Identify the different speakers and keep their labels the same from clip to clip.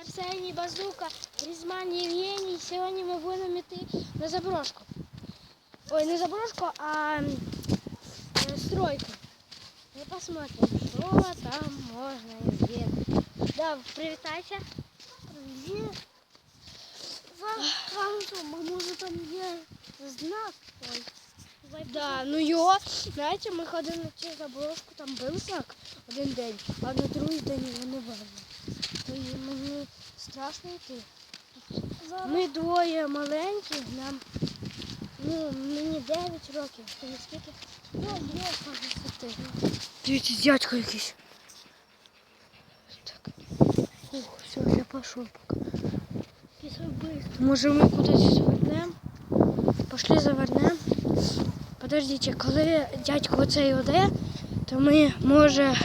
Speaker 1: Арсеній, Базука, Різман, Євгеній. Сьогодні ми будемо йти на заброшку. Ой, не заброшку, а м, е, стройку. Мы посмотрим, что там можно и где. Да, привітайся.
Speaker 2: Привіт. Вам, вам що, ми, може там є знак? Ой. Давай
Speaker 1: Да, ну його, знаєте, ми ходили на цю заброшку, там був знак один день, а на другий день його не було. То й мені страшно йти.
Speaker 2: Зараз.
Speaker 1: Ми двоє маленькі, нам ну, мені 9 років. Тобі скільки?
Speaker 2: Ну, є, кажуть,
Speaker 1: Дивіться, дядько якийсь. Так. Ух, все, я пішов поки. Може ми кудись завернемо? Пошли завернемо. Подождіть, коли дядько оцей оде, то ми може,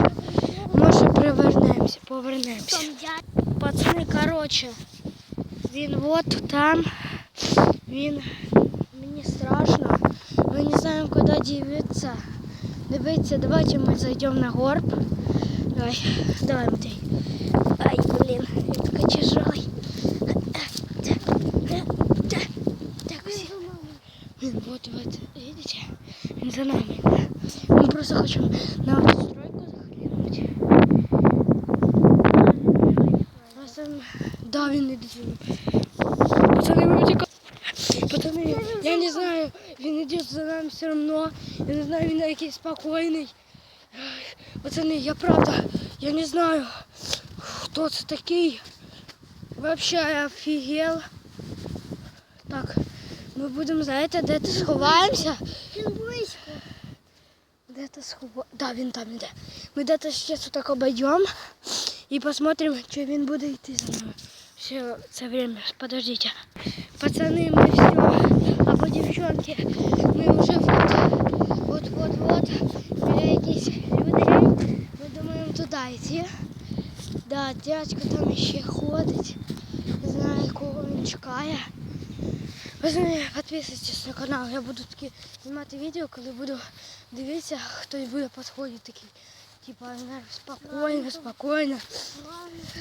Speaker 1: може привернемося, повернемося.
Speaker 2: Там дядь.
Speaker 1: Пацани, коротше, він от там, він мені страшно. Ми не знаємо, куди дивитися. Дивіться, давайте ми зайдемо на горб. Давай, давай, Матвій. Ай, блін, він такий тяжелий. Так, всі. Він вот, вот, видите? Він за нами. йде. Ми просто хочемо на цю він за нами. Пацани, ми втікаємо. Пацани, я не знаю, він іде за нами все одно. Я не знаю, він якийсь спокійний. Пацани, я правда, я не знаю, хто це такий. Вообще я офігел. Так, ми будемо, знаєте, де то сховаємося.
Speaker 2: Він близько.
Speaker 1: Де то схова... Да, він там іде. Ми де то ще так обійдемо і посмотрим, чи він буде йти за нами. Все це время. Подождите. Пацани, ми все, або дівчонки, ми вже вот, вот, вот, вот, біля якісь людей. Ми думаємо туди йти. Да, дядько там ще ходить. Не знаю, кого він чекає. Пацани, підписуйтесь на канал. Я буду такі знімати відео, коли буду дивитися, хтось буде підходити такий. Типа, знаєш, спокійно, спокійно.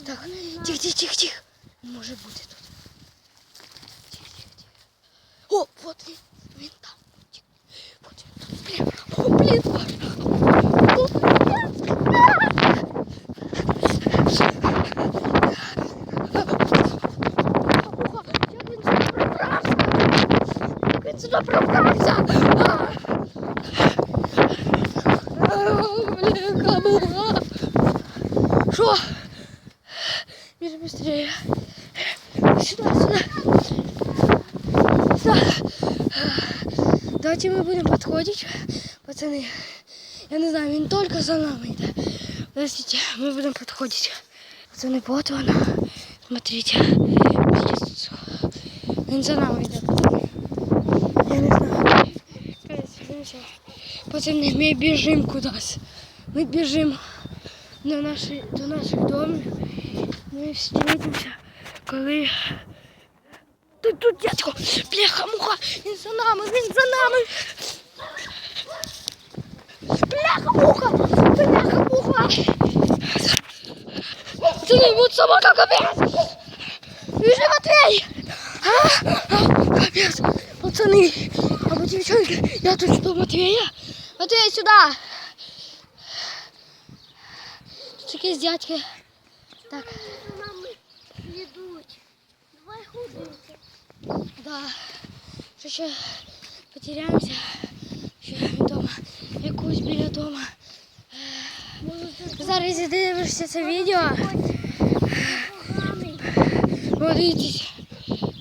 Speaker 1: Так, тихо, тихо, тихо, тихо. Він може бути тут. Тихо, тихо, тихо. О, вот він, він там. Тихо. Вот він тут. Блін, о, блін, боже. О, Як він сюди пробрався? пацаны. Я не знаю, він только за нами йде. Подождите, мы будем подходить. Пацаны, вот он. Смотрите. Здесь тут. Він за нами йде. Я не знаю. Короче, ну всё. Пацаны, мы бежим кудись. Мы бежим до, нашої, до наших домів. Ми встретимося, коли. Тут, тут дядько! Бляха, муха! Він за нами, він за нами! Бляха, муха! Бляха, муха! Пацаны, вот собака, капец! Бежи, Матвей! А? А, капец! Пацаны! Або девчонки, я тут жду Матвея! Матвей, сюда! Тут якісь дядьки. Так.
Speaker 2: Давай
Speaker 1: да. Що ще потеряємося Ще вдома. Якусь біля дома.
Speaker 2: Може, це
Speaker 1: Зараз якщо дивишся це відео.
Speaker 2: поганий.
Speaker 1: Дивіться.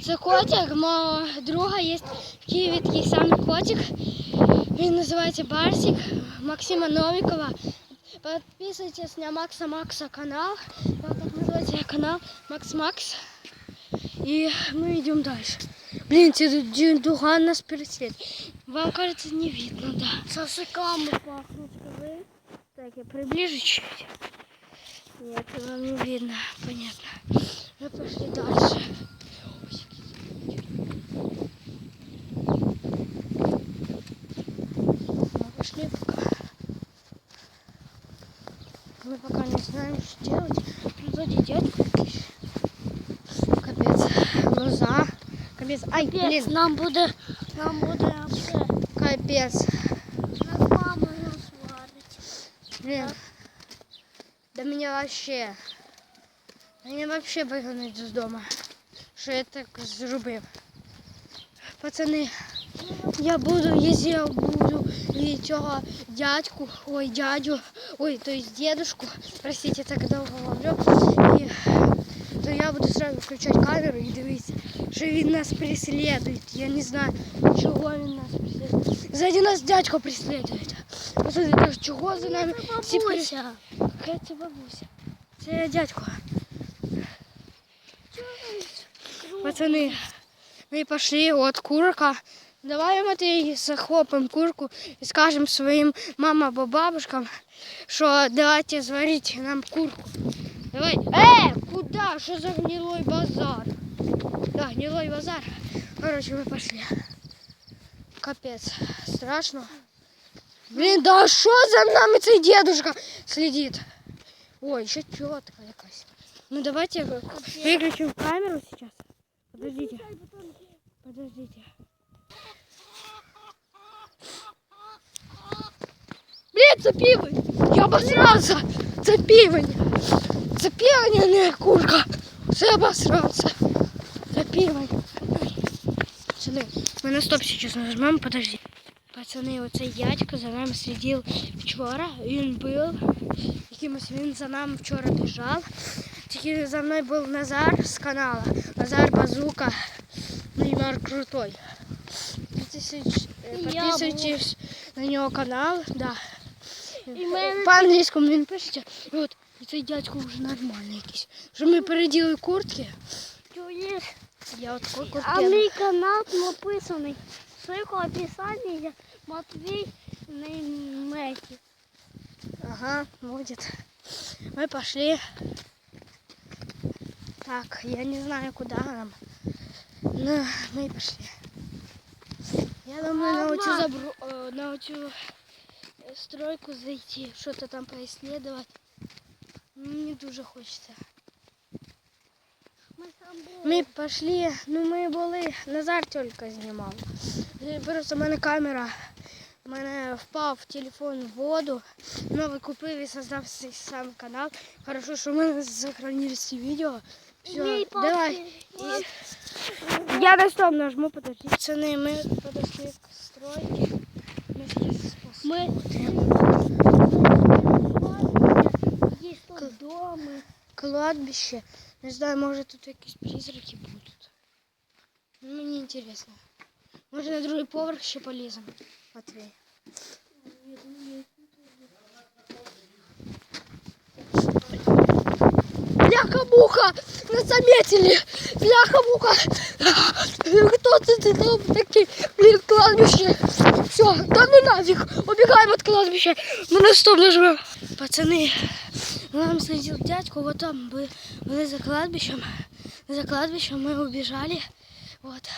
Speaker 1: Це котик, мого друга є в Києві такий самий котик. Він називається Барсик Максима Новикова. Підписуйтесь на Макса Макса канал. Вот так називається канал Макс Макс. І ми йдемо далі. Блін, це дуган нас переслідує. Вам кажется не видно, да.
Speaker 2: Шашликами пахнуть, скажи.
Speaker 1: Так, я приближу чуть. Нет, вам не видно, понятно. Мы пошли дальше. Мы пошли пока. Мы пока не знаем, что делать. Тут сзади дядька какие-то. Капець. Ай,
Speaker 2: Капець,
Speaker 1: блін,
Speaker 2: нам буде, нам буде все.
Speaker 1: капець.
Speaker 2: Нас мама розварить.
Speaker 1: Блін. Да мене вообще. Мене вообще вигонять з дому. Що я так зробив. Пацани, я буду, якщо я буду від цього дядьку, ой, дядю, ой, то есть дедушку, простите, так довго говорю, і, то я буду сразу включати камеру і дивитися, що він нас преследує. Я не знаю, чого він нас преследує. Сзади нас дядько преследує. Пацани, так чого за нами всі при-
Speaker 2: Бабуся.
Speaker 1: Яка це бабуся? Це дядько. Пацаны, мы пошли, вот курка. Давай мы ты захопим курку и скажем своим мамам або бабушкам, что давайте зварить нам курку. Давай. Э, Куда? Что за гнилой базар? Да, гнилой базар. Короче, мы пошли. Капец, страшно. Блин, да что за нами цей дедушка следит? Ой, еще четко якась. Ну давайте выключим камеру сейчас. Подождите. Подождите. Блин, це півень! Я обосрався! Це півень! Це півень, а не курка! Це обосрався! Це півень! Пацани, ми на стоп сейчас нажмемо, подожди. Пацани, оцей дядько за нами слідив вчора. Він був, якимось він за нами вчора біжав. Тільки за мною був Назар з каналу. Назар Базука. Неймар крутой. Підписуйтесь- е,
Speaker 2: І я
Speaker 1: Підписуйтесь на нього канал. Да.
Speaker 2: І мене-
Speaker 1: По-англійському він пише. І от і цей дядько вже нормальний якийсь. Вже ми переділи куртки.
Speaker 2: Чуєш?
Speaker 1: Я от такой
Speaker 2: А
Speaker 1: куртки.
Speaker 2: мій канал написаний. Ссылка в описании. Матвей Неймети.
Speaker 1: Ага, будет. Мы пошли. Так, я не знаю, куда нам. Но мы пошли. Я думаю, на
Speaker 2: Ладно.
Speaker 1: эту, забру... э, на эту э, стройку зайти, что-то там поисследовать. Ну, Не дуже хочется.
Speaker 2: Ми там були.
Speaker 1: Ми пішли, ну ми були, Назар тільки знімав. Е, Просто в мене камера, в мене впав телефон в воду. Новий купив і создав свій сам канал. Хорошо, що в мене сохранились ці відео. Все,
Speaker 2: Мій папі-
Speaker 1: давай. І- Я на стоп нажму, подожди. Пацаны, мы подошли к стройке. Мы Кладбище. Не знаю, может тут якісь призраки будуть. Ну, мені інтересно. Може на другий поверх ще поліземо. Матвей. Бляха-муха! Нас заметили! Бляха-муха! Кто ты, ты там такие? Блин, кладбище! Все, да ну нафиг! Убегаем от кладбища! Мы на стоп нажмем. Пацаны, нам следил дядьку, вот там бы были за кладбищем. За кладбищем мы убежали. Вот.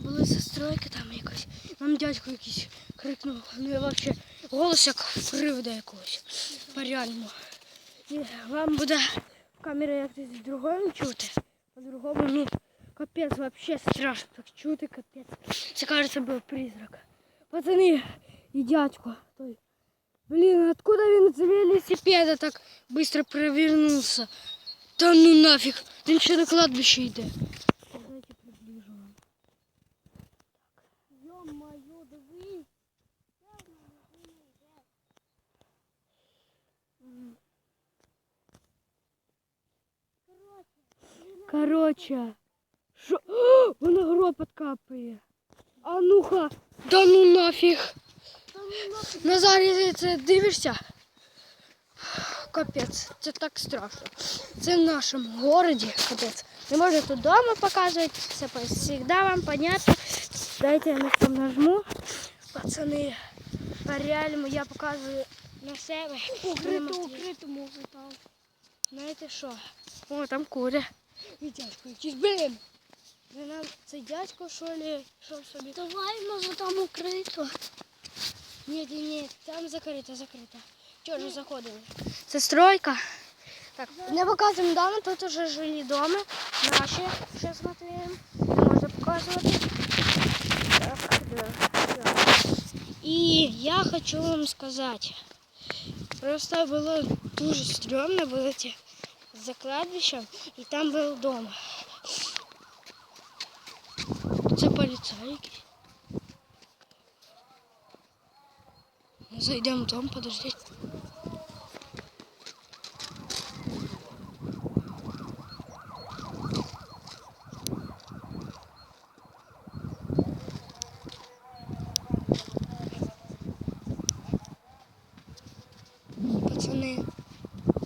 Speaker 1: Були застройки там якось. Нам дядько якийсь крикнув. Ну я вообще голос як кривда якогось. По-реальному. І вам буде в камері якось другому чути. По-другому, ну, капець, вообще страшно так чути, капець. Це кажется був призрак. Пацани і дядько той. Блин, откуда він з велосипеда так быстро провернулся? Та ну нафиг, він ще на кладбище йде. Давайте приближу вам.
Speaker 2: Йо-моє, дивись.
Speaker 1: Короче, що? О, Вона гроб откапує. А ну-ка, да ну нафіг.
Speaker 2: Та ну нафіг.
Speaker 1: Назар, якщо це дивишся. Капець, це так страшно. Це в нашому городі, капець. Не можу тут дома показувати, все завжди вам понятно. Дайте я на там нажму. Пацани, по-реальному я показую на себе.
Speaker 2: Укрито, укрито може там.
Speaker 1: Знаєте що? О, там куря. І дядько якийсь, блін. Ви нам це дядько, що ли, що собі?
Speaker 2: Давай, може там укрито.
Speaker 1: Ні, ні, ні, там закрито, закрито. Чого ж заходили? Це стройка. Так, не показуємо дома, тут уже жили дома. Наші, ще з Матвієм. Не можна показувати. Так, да, да. І я хочу вам сказати. Просто було дуже стрьомно вийти за кладбищем, і там був дом. Це поліцай якийсь. Ну, Зайдемо в дом, подождіть. Пацани,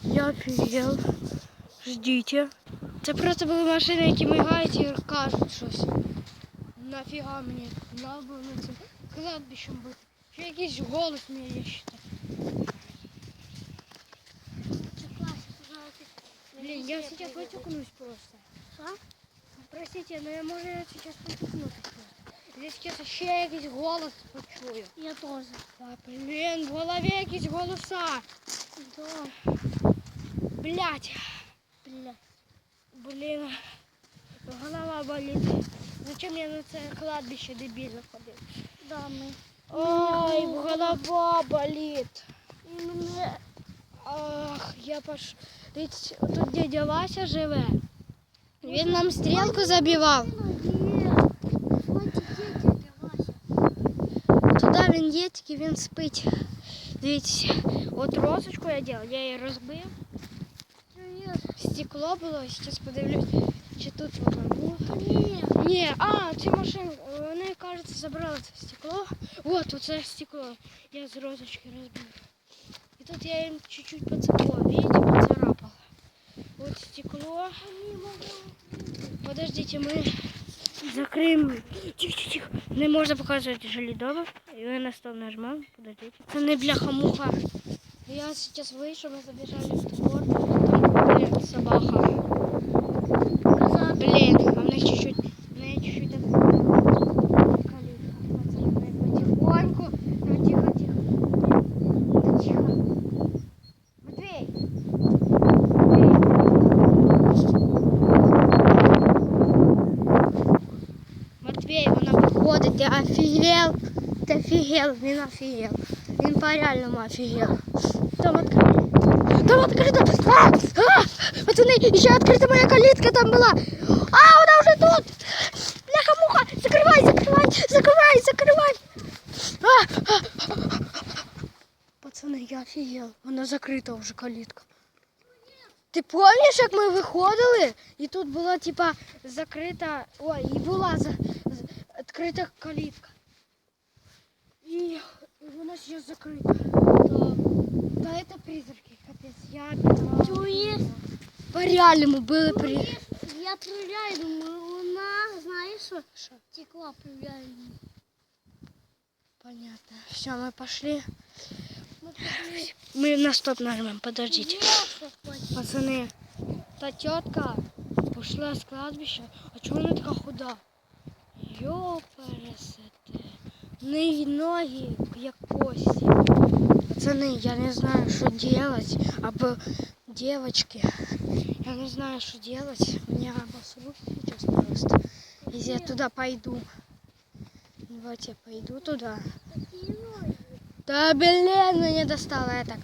Speaker 1: я офігел. Ждіть. Це просто були машини, які мигають і кажуть щось. Нафіга мені? Надо було на цим кладбищем бути. Ще якийсь голос мерещиться. Блин, я сейчас вытекнусь просто.
Speaker 2: Що?
Speaker 1: Простите, но я можу сейчас вытекнути просто. Я сейчас ще якийсь голос почую.
Speaker 2: Я теж.
Speaker 1: Та, блін, в голові якісь голоса.
Speaker 2: Да.
Speaker 1: Блять,
Speaker 2: Бля.
Speaker 1: блін. Голова болить. Зачем я на це кладбище дебільно ходив?
Speaker 2: Да, ми.
Speaker 1: Ой, голова болить.
Speaker 2: І мене
Speaker 1: Ах, я пош... Дивіться, тут дядя Вася живе. Він нам стрілку забивав. Туди він є, тільки він спить. Дивіться, от розочку я робив, я її розбив. Стекло було, зараз подивлюсь, чи тут воно було.
Speaker 2: Ні.
Speaker 1: Ні, а, ці машини, вони, кажеться, забрали це стекло. От, оце стекло. Я з розочки розбив. І тут я їм чуть-чуть поцепила, видите, поцарапала. Вот стекло. Подождите, мы закроем. Тихо, тихо, тихо. Не можна показувати жилі дома. І ви на стол нажмем. Подождите. Це не бляха-муха. Я сейчас вышел, мы забежали в двор. Там, блин, собака. Блин, а в них чуть-чуть, вона виходить, ти офігел. Ти офігел, він офігел. Він по-реальному офігел. Там відкрито. Там відкрито. А! А! Пацани, ще відкрита моя калітка там була. А, вона вже тут. Бляха-муха, закривай, закривай, закривай, закривай. А! А! Пацани, я офігел. Вона закрита вже калітка. Ти пам'ятаєш, як ми виходили, і тут була типа закрита. Ой, і була за, з- відкрита калітка. І, і вона зараз закрита. Да. Да, это призраки, капец. Я
Speaker 2: Чуєш?
Speaker 1: по реальному были при...
Speaker 2: Я проверяю, думаю, вона, знаєш що?
Speaker 1: Що?
Speaker 2: Текла проверяю.
Speaker 1: Понятно. Все, мы пошли.
Speaker 2: Ми пішли.
Speaker 1: Мы на стоп нажмем, подождите.
Speaker 2: Є що хочеш.
Speaker 1: Пацаны, та тетка ушла с кладбища. А чего она такая худа? Ёпарасоте. Ноги, ноги, як кости. Пацаны, я не знаю, что делать. Або девочки. Я не знаю, что делать. Меня обосрут сейчас просто. Если я туда пойду. Давайте я пойду туда. Да блин, меня достало это.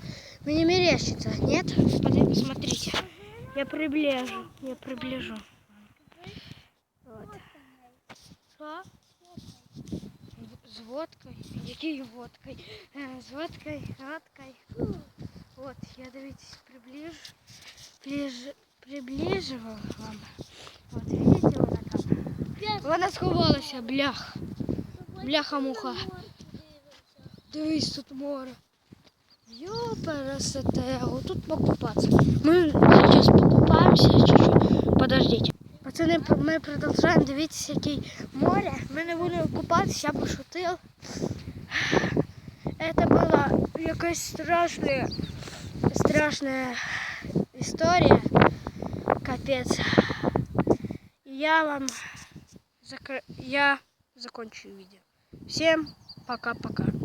Speaker 1: Мне мерещится, нет? Посмотрите. Я приближу, я приближу. Вот. Что? З водкою? Якою водкою? З водкою, водкою. Вот, я дивіться, приближу, приближ, приближував вам. Вот, видите, вона там. Вона сховалася, блях. Бляха-муха. Дивись, тут море. Ёпарасоте, вот тут покупаться. Мы сейчас покупаемся чуть-чуть. Подождите. Пацаны, п- мы продолжаем дивитися, яке море. Ми не будемо купатися, я пошутив. Это була якась страшна, страшна історія. Капець. Я вам закр... я закончу видео. Всем пока-пока.